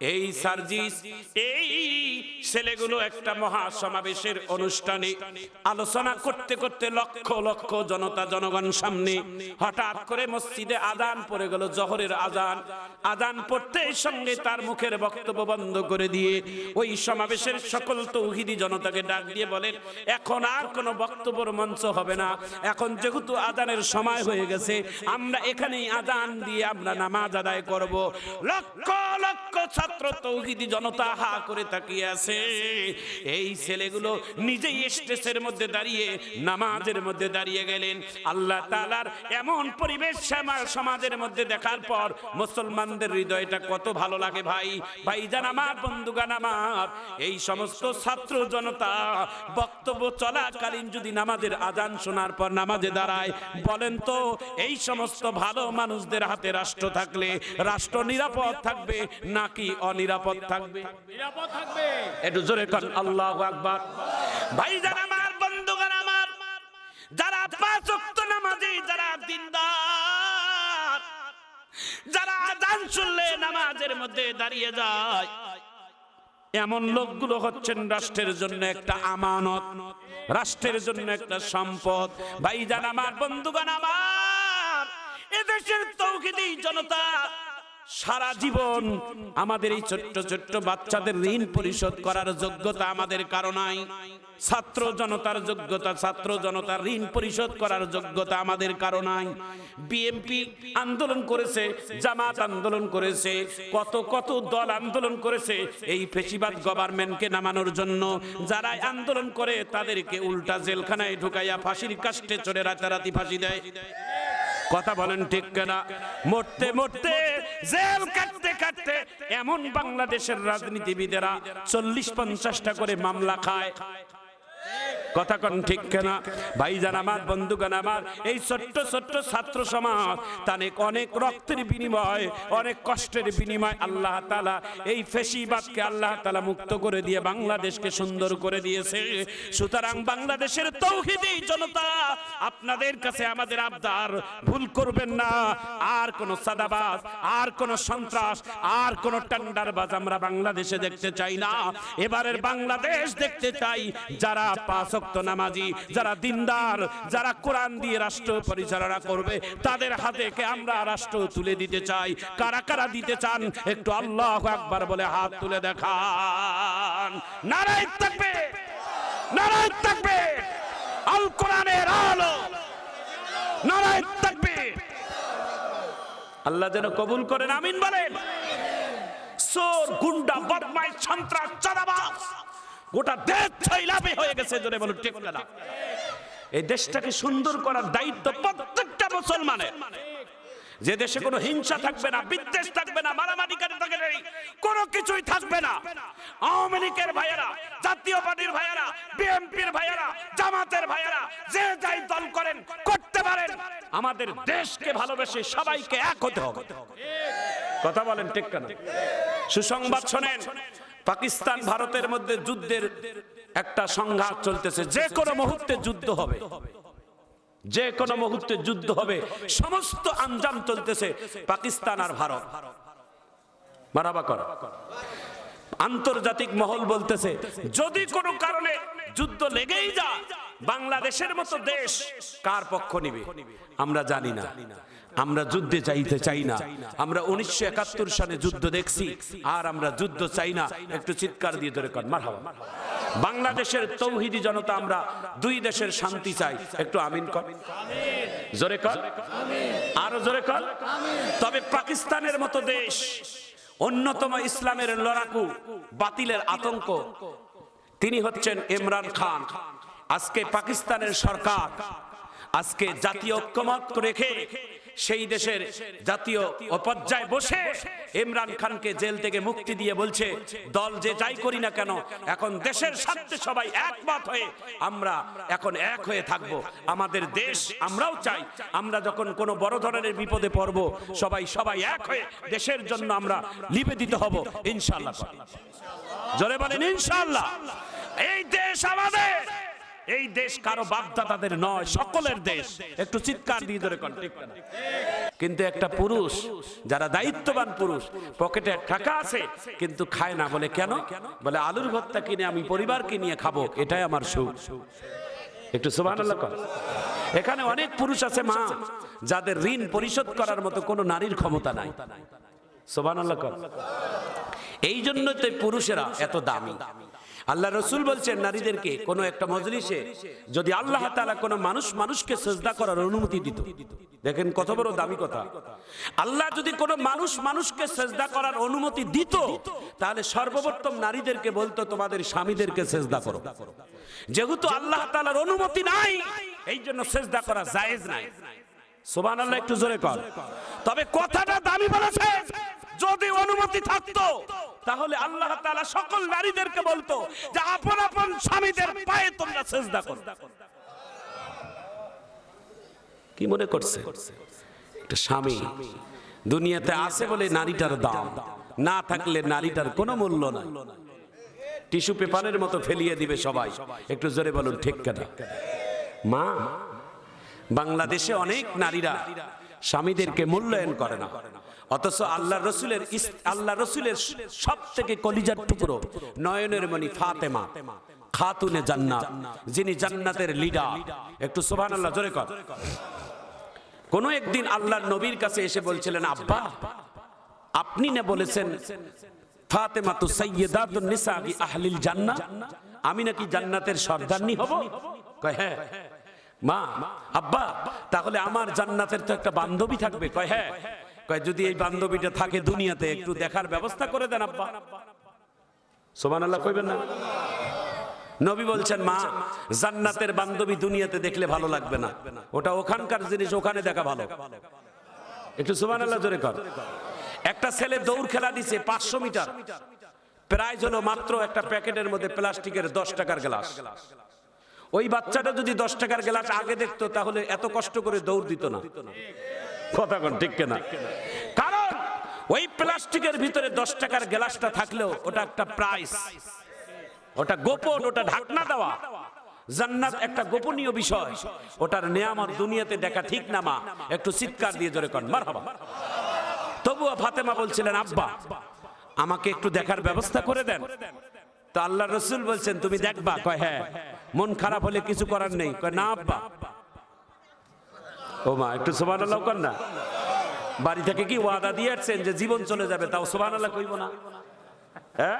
এই সার্জিস, এই ছেলেগুলো একটা মহা সমাবেশের অনুষ্ঠানে আলোচনা করতে করতে লক্ষ লক্ষ জনতা জনগণ সামনে হঠাৎ করে মসজিদে আজান পড়ে গেল, জহরের আজান। আজান পড়তে সঙ্গে তার মুখের বক্তব্য বন্ধ করে দিয়ে ওই সমাবেশের সকল তৌহিদি জনতাকে ডাক দিয়ে বলেন এখন আর কোনো বক্তব্যের মঞ্চ হবে না। এখন যেহেতু আজানের সময় হয়ে গেছে, আমরা এখানেই আজান দিয়ে আমরা নামাজ আদায় করব। লক্ষ লক্ষ ছাত্র তৌহিদি জনতা হা করে তাকিয়ে আছে। এই ছেলেগুলো নিজেই স্টেজের মধ্যে দাঁড়িয়ে, নামাজের মধ্যে দাঁড়িয়ে গেলেন। আল্লাহ তাআলার এমন পরিবেশ সমাজের মধ্যে দেখার পর মুসলমানদের হৃদয়টা কত ভালো লাগে ভাই। ভাইজান আমার, বন্ধুগান আমার, এই সমস্ত ছাত্র জনতা বক্তব্য চলাকালীন যদি নামাজের আজান শোনার পর নামাজে দাঁড়ায়, বলেন তো, এই সমস্ত ভালো মানুষদের হাতে রাষ্ট্র থাকলে, রাষ্ট্র নিরাপদ থাকবে নাকি অনিরাপদ থাকবে। নিরাপদ থাকবে। একটু জোরে কর আল্লাহ আকবার। ভাইজান আমার বন্ধুগান আমার যারা পাঁচ ওয়াক্ত নামাজি যারা দিনদার যারা আজান শুনলে নামাজের মধ্যে দাঁড়িয়ে যায় এমন লোকগুলো হচ্ছেন রাষ্ট্রের জন্য একটা আমানত রাষ্ট্রের জন্য একটা সম্পদ। ভাইজান আমার বন্ধুগান আমার এদেশের তৌহিদি জনতা সারা জীবন আমাদের এই ছোট্ট ছোট্ট বাচ্চাদের ঋণ পরিশোধ করার যোগ্যতা আমাদের কারও নাই। ছাত্র জনতার যোগ্যতা, ছাত্র জনতার ঋণ পরিশোধ করার যোগ্যতা আমাদের কারও নাই। বিএমপি আন্দোলন করেছে, জামাত আন্দোলন করেছে, কত কত দল আন্দোলন করেছে এই ফেসিবাদ গভর্নমেন্টকে নামানোর জন্য। যারা আন্দোলন করে তাদেরকে উল্টা জেলখানায় ঢুকাইয়া ফাঁসির কাষ্টে চড়ে রাতারাতি ফাঁসি দেয়। কথা বলেন ঠিক কেনা? মরতে মরতে জেল কাটতে কাটতে এমন বাংলাদেশের রাজনীতিবিদেরা চল্লিশ পঞ্চাশটা করে মামলা খায়। কথা কন ঠিক কেনা? ভাইজান আমার বন্ধুগান আমার, এই ছোট্ট ছোট্ট ছাত্র সমাজ, তানেক অনেক রক্তের বিনিময়, অনেক কষ্টের বিনিময় আল্লাহ তালা এই ফেসিবাদকে আল্লাহ তালা মুক্ত করে দিয়ে বাংলাদেশকে সুন্দর করে দিয়েছে। সুতরাং বাংলাদেশের তৌহিদি জনতা, আপনাদের কাছে আমাদের আবদার, ভুল করবেন না। আর কোন সাদাবাজ, আর কোন সন্ত্রাস, আর কোন টেন্ডারবাজ আমরা বাংলাদেশে দেখতে চাই না। এবারের বাংলাদেশ দেখতে চাই যারা পাঁচ ওয়াক্ত নামাজি, যারা দিনদার, যারা কোরআন দিয়ে রাষ্ট্র পরিচালনা করবে, তাদের হাতে কে আমরা রাষ্ট্র তুলে দিতে চাই? কারা কারা দিতে চান? একটু আল্লাহ একবার বলে হাত তুলে দেখান। থাকবে থাকবে আল কোরআনের আলো। থাকবে আল্লাহ যেন কবুল করেন, আমিন বলেন। চোর গুন্ডা, বদমাইশ, সন্ত্রাস, চাঁদাবাজ। গোটা দেশ ছয়লাভে হয়ে গেছে, জোরে বলুন, ঠিক না এই দেশটাকে সুন্দর করার দায়িত্ব প্রত্যেকটা মুসলমানের। যে দেশে কোনো হিংসা থাকবে না, বিদ্বেষ থাকবে না, মারামারি কাটে থাকবে কোনো কিছুই থাকবে না। আওয়ামী লীগের ভাইয়েরা, জাতীয় পার্টির ভাইয়েরা, বিএনপির ভাইয়েরা, জামাতের ভাইয়েরা, যে যাই দল করেন, করতে পারেন। আমাদের দেশকে ভালোবেসে সবাইকে এক হতে হবে। কথা বলেন ঠিক কেন সুসংবাদ শোনেন। পাকিস্তান ভারতের মধ্যে যুদ্ধের একটা সংঘাত চলতেছে। যে কোনো মুহূর্তে যুদ্ধ হবে। যে কোনো মুহূর্তে যুদ্ধ হবে। সমস্ত আঞ্জাম চলতেছে পাকিস্তান আর ভারত। মারাবা কর। আন্তর্জাতিক মহল বলতেছে, যদি কোনো কারণে যুদ্ধ লেগেই যা বাংলাদেশের মতো দেশ কার পক্ষ নিবে? আমরা জানি না। আমরা যুদ্ধে চাইতে চাই না। আমরা উনিশশো একাত্তর সালে যুদ্ধ দেখছি, আর আমরা যুদ্ধ চাই না। একটু চিৎকার দিয়ে ধরে কর মার বাংলাদেশের তৌহিদি জনতা আমরা দুই দেশের শান্তি চাই। একটু আমিন কর জোরে কর আরও জোরে কর তবে পাকিস্তানের মতো দেশ, অন্যতম ইসলামের লড়াকু, বাতিলের আতঙ্ক। তিনি হচ্ছেন ইমরান খান। আজকে পাকিস্তানের সরকার, আজকে জাতীয় ঐক্যমত রেখে সেই দেশের জাতীয় অপর্যায় বসে ইমরান খানকে জেল থেকে মুক্তি দিয়ে বলছে, দল যে যাই করি না কেন, এখন দেশের স্বার্থে সবাই একমত হয়ে আমরা এখন এক হয়ে থাকব। আমাদের দেশ আমরাও চাই। আমরা যখন কোনো বড় ধরনের বিপদে পড়ব, সবাই সবাই এক হয়ে দেশের জন্য আমরা নিবেদিত হব। ইনশাল্লাহ জোরে বলেন ইনশাল্লাহ এই দেশ আমাদের। এই দেশ কারও বাপদাদাদের নয়, সকলের দেশ। একটু চিৎকার দিয়ে ধরে? কিন্তু একটা পুরুষ, যারা দায়িত্ববান পুরুষ, পকেটে টাকা আছে, কিন্তু খায় না বলে কেন? বলে, আলুর ভর্তা কিনে আমি পরিবারকে নিয়ে খাব, এটাই আমার সুখ। একটু সুবাহ এখানে অনেক পুরুষ আছে মা, যাদের ঋণ পরিশোধ করার মতো কোনো নারীর ক্ষমতা নাই। সোবান এই জন্য তো পুরুষেরা এত দামি। আল্লাহ রসুল বলছেন নারীদেরকে কোনো একটা মজলিসে যদি আল্লাহ তাআলা কোনো মানুষ মানুষকে সেজদা করার অনুমতি দিত। দেখেন কত বড় দামি কথা। আল্লাহ যদি কোনো মানুষ মানুষকে সেজদা করার অনুমতি দিত, তাহলে সর্বপ্রথম নারীদেরকে বলতো, তোমাদের স্বামীদেরকে সেজদা করো। যেহেতু আল্লাহ তালার অনুমতি নাই এই জন্য সেজদা করা জায়েজ নাই। সোবান আল্লাহ একটু জোরে কর তবে কথাটা দামি বলেছে যদি অনুমতি থাকতো, তাহলে আল্লাহ তাআলা সকল নারীদেরকে বলতো যে আপন আপন স্বামীদের পায়ে তোমরা সেজদা করো। কি মনে করছে? স্বামী দুনিয়াতে আছে বলে নারীটার দাম, না থাকলে নারীটার কোনো মূল্য নাই। টিস্যু পেপারের মতো ফেলিয়ে দিবে সবাই। একটু জোরে বলুন, ঠিক কেনা মা, বাংলাদেশে অনেক নারীরা স্বামীদেরকে মূল্যায়ন করে না। অথচ আল্লাহ রসুলের আল্লাহ রসুলের সব থেকে কলিজার টুকরো নয়নের মণি ফাতেমা, খাতুনে জান্নাত, যিনি জান্নাতের লিডার একটু সোভান আল্লাহ জোরে কর। কোন একদিন আল্লাহর নবীর কাছে এসে বলছিলেন, আব্বা, আপনি না বলেছেন ফাতেমা তো সৈয়দাতুন নিসা আহলিল জান্নাহ, আমি নাকি জান্নাতের সর্দারনি হব? কয় হ্যাঁ। মা, আব্বা, তাহলে আমার জান্নাতের তো একটা বান্ধবী থাকবে। কয় হ্যাঁ। কয়, যদি এই বান্ধবীটা থাকে দুনিয়াতে, একটু দেখার ব্যবস্থা করে দেন, আব্বা। সোমান আল্লাহ কইবেন না। নবী বলছেন, মা, জান্নাতের বান্ধবী দুনিয়াতে দেখলে ভালো লাগবে না। ওটা ওখানকার জিনিস, ওখানে দেখা ভালো। একটু সুবান আল্লাহ জোরে কর। একটা ছেলে দৌড় খেলা দিছে পাঁচশো মিটার। প্রাইজ হলো মাত্র একটা প্যাকেটের মধ্যে প্লাস্টিকের দশ টাকার গ্লাস। ওই বাচ্চাটা যদি দশ টাকার গ্লাস আগে দেখতো, তাহলে এত কষ্ট করে দৌড় দিত না। কথা কোন, ঠিক কেনা? কারণ ওই প্লাস্টিকের ভিতরে দশ টাকার গ্লাসটা থাকলেও ওটা একটা প্রাইস ওটা গোপন, ওটা ঢাকনা দেওয়া। জান্নাত একটা গোপনীয় বিষয়। ওটার নেয়ামত দুনিয়াতে দেখা ঠিক না, মা। একটু চিৎকার দিয়ে জোরে কর মারহাবা। তবুও ফাতেমা বলছিলেন, আব্বা, আমাকে একটু দেখার ব্যবস্থা করে দেন। তো আল্লাহ রসুল বলছেন, তুমি দেখবা। কয় হ্যাঁ। মন খারাপ হলে কিছু করার নেই। কয়, না, আব্বা। ও মা, একটু সোমান আল্লাহ কর না। বাড়ি থেকে কি ওয়াদা দিয়ে আসছেন যে জীবন চলে যাবে? তাও সোমান আল্লাহ কইব না। হ্যাঁ?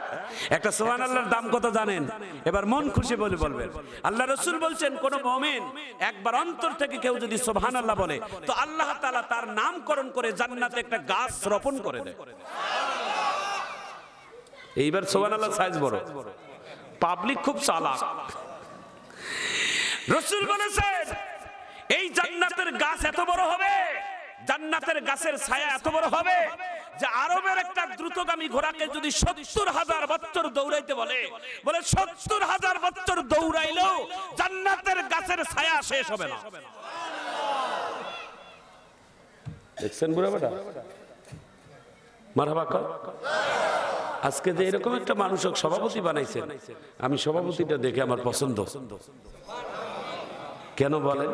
একটা সোহান আল্লাহর দাম কত জানেন? এবার মন খুশি বলে বলবেন। আল্লাহ রসুল বলছেন, কোন মমিন একবার অন্তর থেকে কেউ যদি সোহান আল্লাহ বলে, তো আল্লাহ তাআলা তার নামকরণ করে জান্নাতে একটা গাছ রোপণ করে দেয়। এইবার সোহান আল্লাহ সাইজ বড়। পাবলিক খুব চালাক। রসুল বলেছেন এই জান্নাতের গাছ এত বড় হবে? জান্নাতের গাছের ছায়া এত বড় হবে যে আরবের একটা দ্রুতগামী ঘোড়াকে যদি সত্তর হাজার বছর দৌড়াইতে বলে বলে সত্তর হাজার বছর দৌড়াইলেও জান্নাতের গাছের ছায়া শেষ হবে না। দেখছেন বুড়া বেটা? কর। আজকে যে এরকম একটা মানুষক সভাপতি বানাইছেন, আমি সভাপতিটা দেখে আমার পছন্দ। কেন বলেন?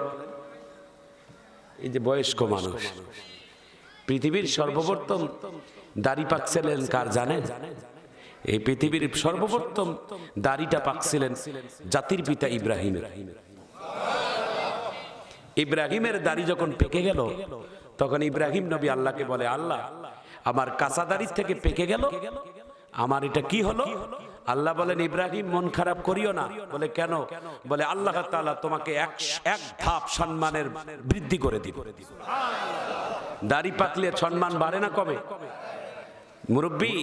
এই যে বয়স্ক মানুষ, পৃথিবীর সর্বপ্রথম দাড়ি পাকছিলেন কার জানেন? এই পৃথিবীর সর্বপ্রথম দাড়িটা পাকছিলেন জাতির পিতা ইব্রাহিমের। ইব্রাহিমের দাড়ি যখন পেকে গেল, তখন ইব্রাহিম নবী আল্লাহকে বলে, আল্লাহ, আমার কাঁচা দাড়ির থেকে পেকে গেল, আমার এটা কি হলো? আল্লাহ বলেন, ইব্রাহিম, মন খারাপ করিও না। বলে, কেন? বলে, আল্লাহ তোমাকে এক ধাপ সম্মানের বৃদ্ধি করে দিব। দাড়ি পাকলে সম্মান বাড়ে না কবে মুরব্বী,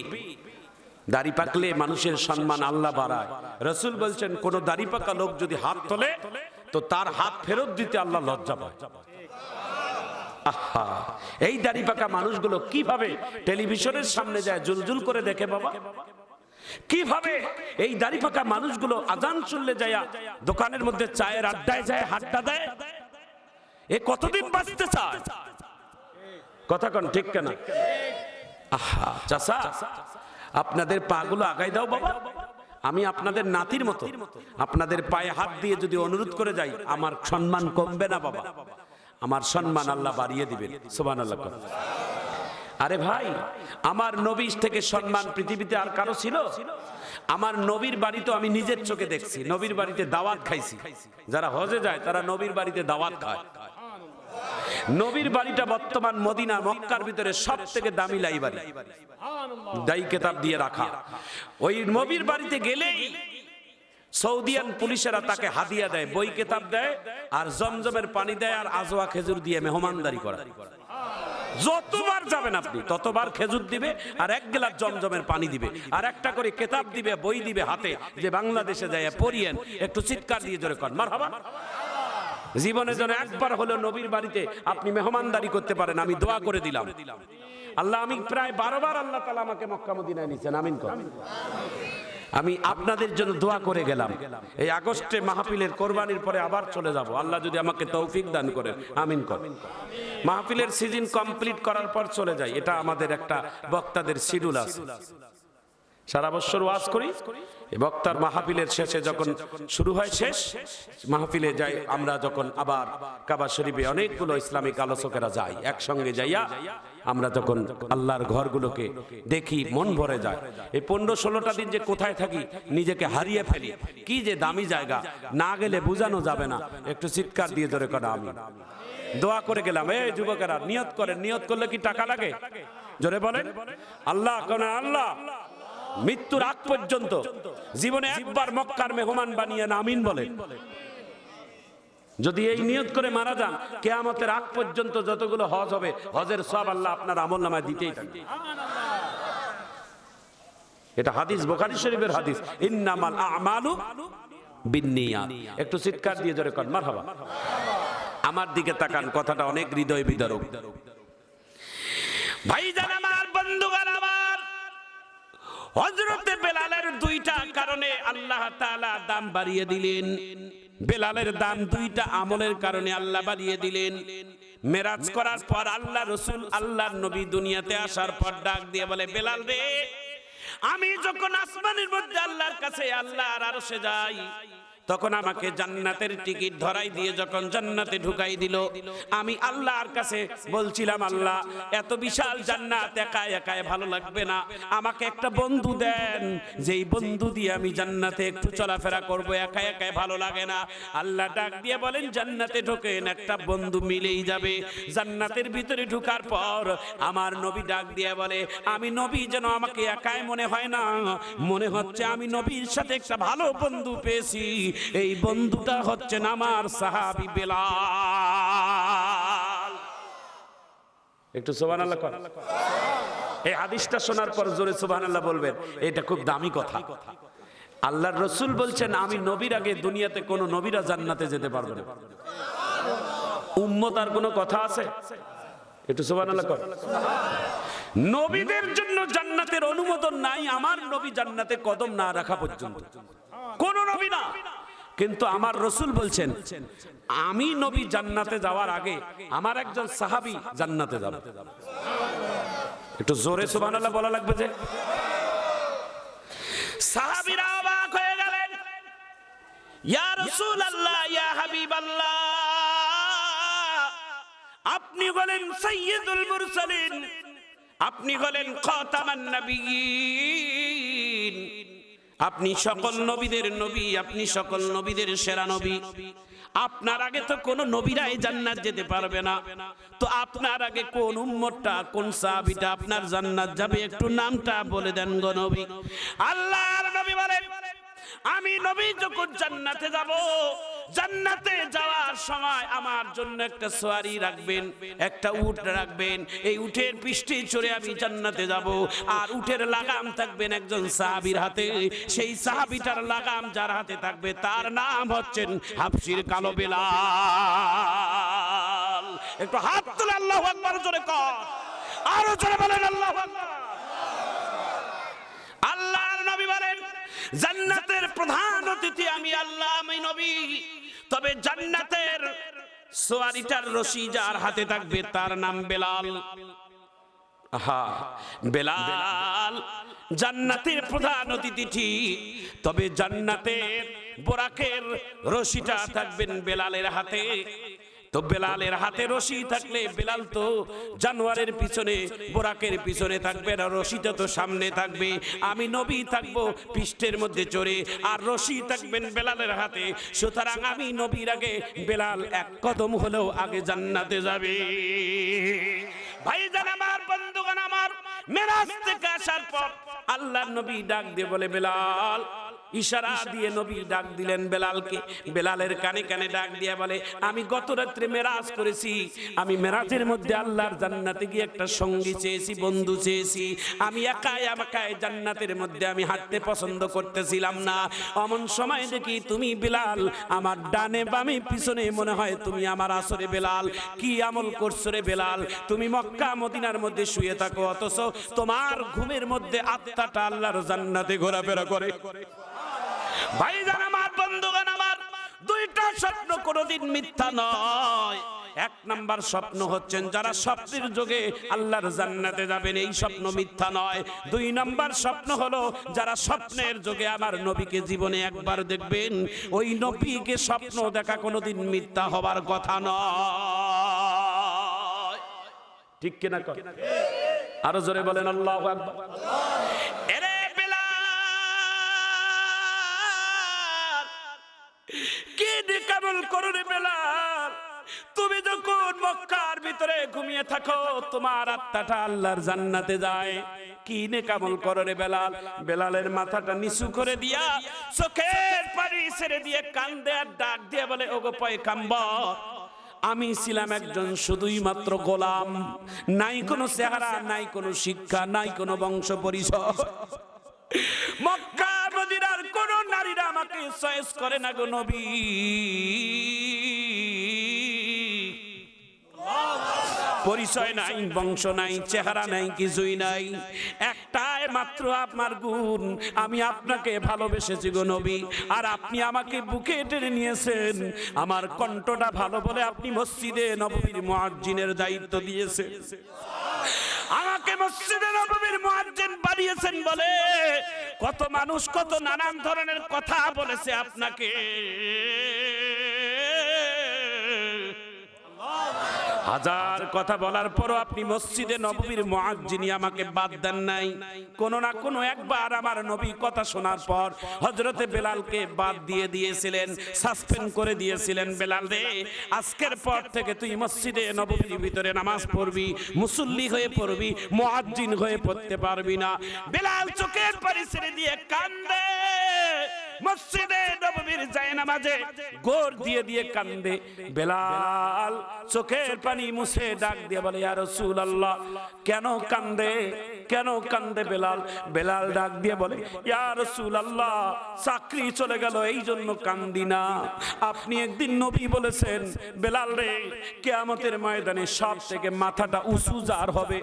দাড়ি পাকলে মানুষের সম্মান আল্লাহ বাড়ায়। রসুল বলছেন, কোন দাড়ি পাকা লোক যদি হাত তোলে, তো তার হাত ফেরত দিতে আল্লাহ লজ্জা পায়। এই দাড়ি পাকা মানুষগুলো কীভাবে টেলিভিশনের সামনে যায়, জুলজুল করে দেখে বাবা? কীভাবে এই দাড়ি পাকা মানুষগুলো আজান শুনলে যায় দোকানের মধ্যে চায়ের আড্ডায় যায়, হাড্ডা দেয়? এ কতদিন বাঁচতে চায়? কথা কন, ঠিক কেনা? আহা চাষা আপনাদের পাগুলো আগাই দাও বাবা। আমি আপনাদের নাতির মতো। আপনাদের পায়ে হাত দিয়ে যদি অনুরোধ করে যাই, আমার সম্মান কমবে না বাবা। আমার সম্মান আল্লাহ বাড়িয়ে দিবেন। সুবান আল্লাহ আরে ভাই, আমার নবী থেকে সম্মান পৃথিবীতে আর কারও ছিল? আমার নবীর বাড়ি তো আমি নিজের চোখে দেখছি, নবীর বাড়িতে দাওয়াত খাইছি। যারা হজে যায়, তারা নবীর বাড়িতে দাওয়াত খায়। নবীর বাড়িটা বর্তমান মদিনা, মক্কার ভিতরে সব থেকে দামি লাইব্রেরি। দায়ী কেতাব দিয়ে রাখা। ওই নবীর বাড়িতে গেলেই সৌদিয়ান পুলিশেরা তাকে হাদিয়া দেয়, বই কেতাব দেয়, আর জমজমের পানি দেয়, আর আজোয়া খেজুর দিয়ে মেহমানদারি করে। যতবার যাবেন আপনি, ততবার খেজুর দিবে আর এক গেলাস জমজমের পানি দিবে। আর একটা করে কেতাব দিবে, বই দিবে হাতে, যে বাংলাদেশে যায় পড়িয়েন, একটু চিৎকার দিয়ে জোরে কর মার হবা জীবনে যেন একবার হলো নবীর বাড়িতে আপনি মেহমানদারি করতে পারেন, আমি দোয়া করে দিলাম। আল্লাহ, আমি প্রায় বারোবার আল্লাহ তালা আমাকে মক্কা নিচ্ছেন আমিন কর আমি আপনাদের জন্য দোয়া করে গেলাম। এই আগস্টে মাহফিলের কোরবানির পরে আবার চলে যাব। আল্লাহ যদি আমাকে তৌফিক দান করেন, আমিন কর। মাহফিলের সিজন কমপ্লিট করার পর চলে যাই। এটা আমাদের একটা বক্তাদের শিডিউল আছে। সারা বছর ওয়াজ করি। বক্তার মাহফিলের শেষে যখন শুরু হয় শেষ, মাহফিলে যাই আমরা যখন আবার কাবা শরীফে অনেকগুলো ইসলামিক আলোচকেরা যাই, একসঙ্গে যাইয়া আমরা যখন আল্লাহর ঘরগুলোকে দেখি, মন ভরে যায়, এই পনেরো ষোলোটা দিন যে কোথায় থাকি, নিজেকে হারিয়ে ফেলি, কি যে দামি জায়গা, না গেলে বোঝানো যাবে না, একটু চিৎকার দিয়ে ধরে করা আমি। দোয়া করে গেলাম, এই যুবকেরা, নিয়ত করেন, নিয়ত করলে কি টাকা লাগে? জোরে বলেন, আল্লাহ, কোন আল্লাহ, মৃত্যুর আগ পর্যন্ত, জীবনে একবার মক্কার মেহমান বানিয়ে না আমিন বলে যদি এই নিয়ত করে মারা যান, কেয়ামতের আগ পর্যন্ত যতগুলো হজ হবে, হজের সব আল্লাহ আপনার আমল নামায় দিতেই থাকবে। এটা হাদিস, বোখারি শরীফের হাদিস। ইন্নামাল আমালু বিন্নিয়াত। একটু চিৎকার দিয়ে জোরে কর, মারহাবা। আমার দিকে তাকান, কথাটা অনেক হৃদয় বিদারক। ভাইজান আমার, বন্ধুগণ আমার হজরতে বেলালের দুইটা কারণে আল্লাহ তাআলা দাম বাড়িয়ে দিলেন। বেলালের দান দুইটা আমলের কারণে আল্লাহ বাড়িয়ে দিলেন। মেরাজ করার পর আল্লাহ রসুল আল্লাহ নবী দুনিয়াতে আসার পর ডাক দিয়ে বলে, বেলাল রে, আমি যখন আসমানের মধ্যে আল্লাহর কাছে আল্লাহ আর সে যাই তখন আমাকে জান্নাতের টিকিট ধরাই দিয়ে যখন জান্নাতে ঢুকাই দিল, আমি আল্লাহর কাছে বলছিলাম, আল্লাহ, এত বিশাল জান্নাত একা একাই ভালো লাগবে না। আমাকে একটা বন্ধু দেন। যেই বন্ধু দিয়ে আমি জান্নাতে একটু চলাফেরা করব একা একাই ভালো লাগে না। আল্লাহ ডাক দিয়ে বলেন, জান্নাতে ঢোকেন, একটা বন্ধু মিলেই যাবে। জান্নাতের ভিতরে ঢুকার পর আমার নবী ডাক দিয়ে বলে, আমি নবী যেন আমাকে একাই মনে হয় না, মনে হচ্ছে আমি নবীর সাথে একটা ভালো বন্ধু পেয়েছি। এই বন্ধুটা হচ্ছেন আমার সাহাবি বেলাল। একটু সোবান আল্লাহ এই হাদিসটা শোনার পর জোরে সোবান আল্লাহ বলবেন, এটা খুব দামি কথা। আল্লাহর রসুল বলছেন, আমি নবীর আগে দুনিয়াতে কোন নবীরা জান্নাতে যেতে পারবে না। উম্মত আর কোনো কথা আছে? একটু সোবান আল্লাহ নবীদের জন্য জান্নাতের অনুমোদন নাই, আমার নবী জান্নাতে কদম না রাখা পর্যন্ত। কোন নবী না। কিন্তু আমার রসুল বলছেন, আমি নবী জান্নাতে যাওয়ার আগে আমার একজন সাহাবি জান্নাতে যাবে। একটু জোরে সুবহানাল্লাহ বলা লাগবে যে। সাহাবীরা অবাক হয়ে গেলেন। ইয়া রাসূলুল্লাহ, ইয়া হাবিবাল্লাহ, আপনি হলেন সৈয়দুল মুরসালিন, আপনি হলেন খাতামান নবিয়্যিন। আপনি সকল নবীদের নবী, আপনি সকল নবীদের সেরা নবী। আপনার আগে তো কোন নবীরাই জান্নাত যেতে পারবে না। তো আপনার আগে কোন উম্মতটা, কোন সাহাবিটা আপনার জান্নাত যাবে একটু নামটা বলে দেন গো নবী। আল্লাহর নবী বলেন, আমি নবী যখন জান্নাতে যাব জান্নাতে যাওয়ার সময় আমার জন্য একটা সোয়ারি রাখবেন, একটা উট রাখবেন। এই উটের পৃষ্ঠে চড়ে আমি জান্নাতে যাব আর উটের লাগাম থাকবেন একজন সাহাবীর হাতে। সেই সাহাবীটার লাগাম যার হাতে থাকবে তার নাম হচ্ছেন হাফসির কালো বেলাল। একটু হাত তুলে আল্লাহু জোরে কর। আরও জোরে বলেন আল্লাহু আকবার আল্লাহর নবী বলেন জান্নাতের প্রধান অতিথি আমি আল্লাহ, আমি নবী। তবে জান্নাতের সোয়ারিটার রশি যার হাতে থাকবে তার নাম বেলাল। আহা, বেলাল, জান্নাতের প্রধান অতিথি তবে জান্নাতের বোরাকের রশিটা থাকবেন বেলালের হাতে। তো বেলালের হাতে রশি থাকলে বেলাল তো জানোয়ারের পিছনে, বোরাকের পিছনে থাকবে আর রশিটা তো সামনে থাকবে। আমি নবী থাকব পৃষ্ঠের মধ্যে চড়ে, আর রশি থাকবেন বেলালের হাতে। সুতরাং আমি নবীর আগে বেলাল এক কদম হলেও আগে জান্নাতে যাবে। ভাইজান আমার, বন্ধুগণ আমার, মেরাজ থেকে আসার পর আল্লাহর নবী ডাক দিয়ে বলে, বেলাল ইশারা দিয়ে নবী ডাক দিলেন বেলালকে। বেলালের কানে কানে ডাক দিয়ে বলে, আমি গত রাত্রে মেরাজ করেছি। আমি মেরাজের মধ্যে আল্লাহর জান্নাতে গিয়ে একটা সঙ্গী চেয়েছি, বন্ধু চেয়েছি। আমি একাই একাই জান্নাতের মধ্যে আমি হাঁটতে পছন্দ করতেছিলাম না। অমন সময় দেখি তুমি বেলাল, আমার ডানে বামে পিছনে মনে হয় তুমি আমার আসরে বেলাল। কি আমল করছ রে বেলাল? তুমি মক্কা, মদিনার মধ্যে শুয়ে থাকো, অথচ তোমার ঘুমের মধ্যে আত্মাটা আল্লাহর জান্নাতে ঘোরাফেরা করে। ভাইজান আমার, বন্ধুগণ আমার, দুইটা স্বপ্ন কোনোদিন মিথ্যা নয়। এক নাম্বার স্বপ্ন হচ্ছেন যারা স্বপ্নের যোগে আল্লাহর জান্নাতে যাবেন, এই স্বপ্ন মিথ্যা নয়। দুই নাম্বার স্বপ্ন হলো যারা স্বপ্নের যোগে আমার নবীকে জীবনে একবার দেখবেন, ওই নবীকে স্বপ্ন দেখা কোনোদিন মিথ্যা হবার কথা নয়। ঠিক কিনা আরও জোরে বলেন, আল্লাহ এরে কেমন করুন বেলাল। তুমি যখন মক্কার ভিতরে ঘুমিয়ে থাকো, তোমার আত্মাটা আল্লাহর জান্নাতে যায়। কি নে কামল করো রে বেলাল? বেলালের মাথাটা নিচু করে দিয়া চোখের পানি ছেড়ে দিয়ে কান্দে আর ডাক দিয়ে বলে, ওগো পয়গাম্বর, আমি ছিলাম একজন শুধুই মাত্র গোলাম। নাই কোনো চেহারা, নাই কোনো শিক্ষা, নাই কোনো বংশ পরিচয়। মক্কা আমাকে চয়েস করে না গো নবী। পরিচয় নাই, বংশ নাই, চেহারা নাই, কিছুই নাই। একটাই মাত্র আপনার গুণ, আমি আপনাকে ভালোবেসেছি গো নবী। আর আপনি আমাকে বুকে টেনে নিয়েছেন। আমার কণ্ঠটা ভালো বলে আপনি মসজিদে নবীর মুয়াজ্জিনের দায়িত্ব দিয়েছেন। আমাকে মসজিদে নববীর মুয়াজ্জিন বানিয়েছেন বলে কত মানুষ কত নানান ধরনের কথা বলেছে আপনাকে। হাজার কথা বলার পরও আপনি মসজিদে নববীর মুয়াজ্জিনি আমাকে বাদ দেন নাই। কোন না কোনো একবার আমার নবী কথা শোনার পর হযরতে বেলালকে বাদ দিয়ে দিয়েছিলেন, সাসপেন্ড করে দিয়েছিলেন বেলাল রে, আজকের পর থেকে তুই মসজিদে নববীর ভিতরে নামাজ পড়বি, মুসল্লি হয়ে পড়বি মুয়াজ্জিন হয়ে পড়তে পারবি না। বেলাল চোখের পানি ছেড়ে দিয়ে কান্দে। মসজিদে নববীর জায়নামাজে গোর দিয়ে দিয়ে কান্দে। বেলাল চোখের পানি মুছে ডাক দিয়ে বলে, ইয়া রাসূলুল্লাহ, কেন কান্দে? কেন কান্দে বেলাল? বেলাল ডাক দিয়ে বলে, ইয়া রাসূলুল্লাহ, চাকরি চলে গেল এই জন্য কান্দি না। আপনি একদিন নবী বলেছেন, বেলাল রে, কিয়ামতের ময়দানে সব থেকে মাথাটা উঁচু যার হবে,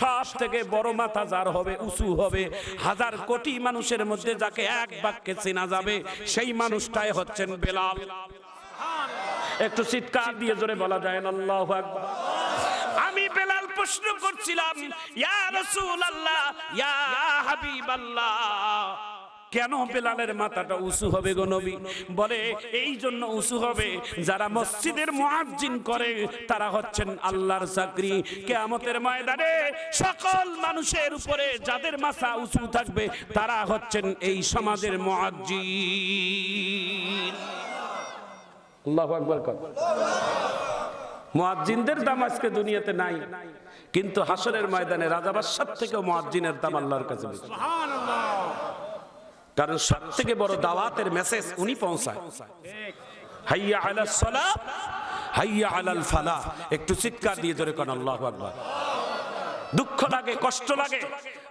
সব থেকে বড় মাথা যার হবে, উঁচু হবে। হাজার কোটি মানুষের মধ্যে যাকে এক বাক্যে চেনা যাবে, সেই মানুষটাই হচ্ছেন বেলাল। একটু চিৎকার দিয়ে জোরে বলা যায় না, আল্লাহু আমি বেলাল প্রশ্ন করছিলাম, ইয়া ইয়া কেন বেলালের মাথাটা উঁচু হবে গো নবী? বলে, এই জন্য উঁচু হবে। যারা মসজিদের মুয়াজ্জিন করে, তারা হচ্ছেন আল্লাহর চাকরি। কিয়ামতের ময়দানে সকল মানুষের উপরে যাদের মাথা উঁচু থাকবে, তারা হচ্ছেন এই সমাজের মুয়াজ্জিন আল্লাহু দাম আজকে দুনিয়াতে নাই। কিন্তু হাসরের ময়দানে রাজা বাদশাহ থেকেও মুয়াজ্জিনের দাম আল্লাহর কাছে কারণ সব থেকে বড় দাওয়াতের মেসেজ উনি পৌঁছায়। হাইয়া আলাস সালাহ হাইয়া আলাল ফালাহ একটু চিৎকার দিয়ে ধরে কোন, আল্লাহু আকবার। দুঃখ লাগে, কষ্ট লাগে।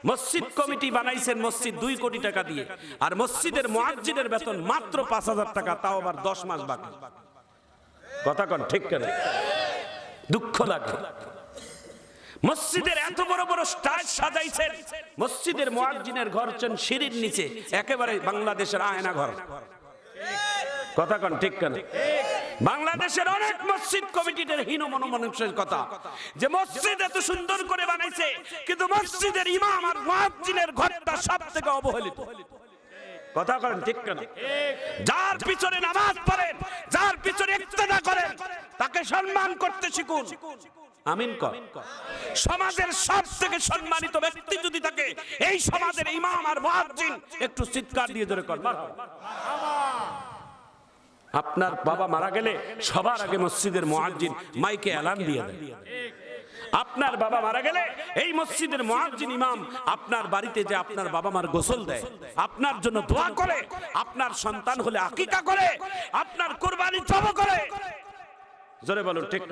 মসজিদ কমিটি বানাইছেন মসজিদ দুই কোটি টাকা দিয়ে। আর মসজিদের মুয়াজ্জিনের বেতন মাত্র পাঁচ হাজার টাকা, তাও আবার দশ মাস বাকি। কথা কন, ঠিক কেন? দুঃখ লাগে। মসজিদের এত বড় বড় স্টাইল সাজাইছেন। মসজিদের মুয়াজ্জিনের ঘর হচ্ছেন সিঁড়ির নিচে, একেবারে বাংলাদেশের আয়না ঘর। কথা কন, ঠিক কেন? বাংলাদেশের অনেক মসজিদ কমিটিদের হীন মনোমানুষের কথা। যে মসজিদ এত সুন্দর করে বানাইছে, কিন্তু মসজিদের ইমাম আর মুয়াজ্জিনের ঘরটা সব থেকে অবহেলিত। কথা করেন ঠিক কেন? যার পিছনে নামাজ পড়েন, যার পিছনে ইক্তেদা করেন, তাকে সম্মান করতে শিখুন। আমিন কর। সমাজের সব থেকে সম্মানিত ব্যক্তি যদি থাকে এই সমাজের ইমাম আর মুয়াজ্জিন একটু চিৎকার দিয়ে ধরে কর আপনার বাবা মারা গেলে সবার আগে মসজিদের মুয়াজ্জিন মাইকে এলান দিয়ে দেয়। আপনার বাবা মারা গেলে এই মসজিদের মুয়াজ্জিন ইমাম আপনার বাড়িতে যে আপনার বাবা মার গোসল দেয় আপনার জন্য দোয়া করে আপনার সন্তান হলে আকিকা করে আপনার কোরবানি জব করে। জোরে বলুন ঠিক?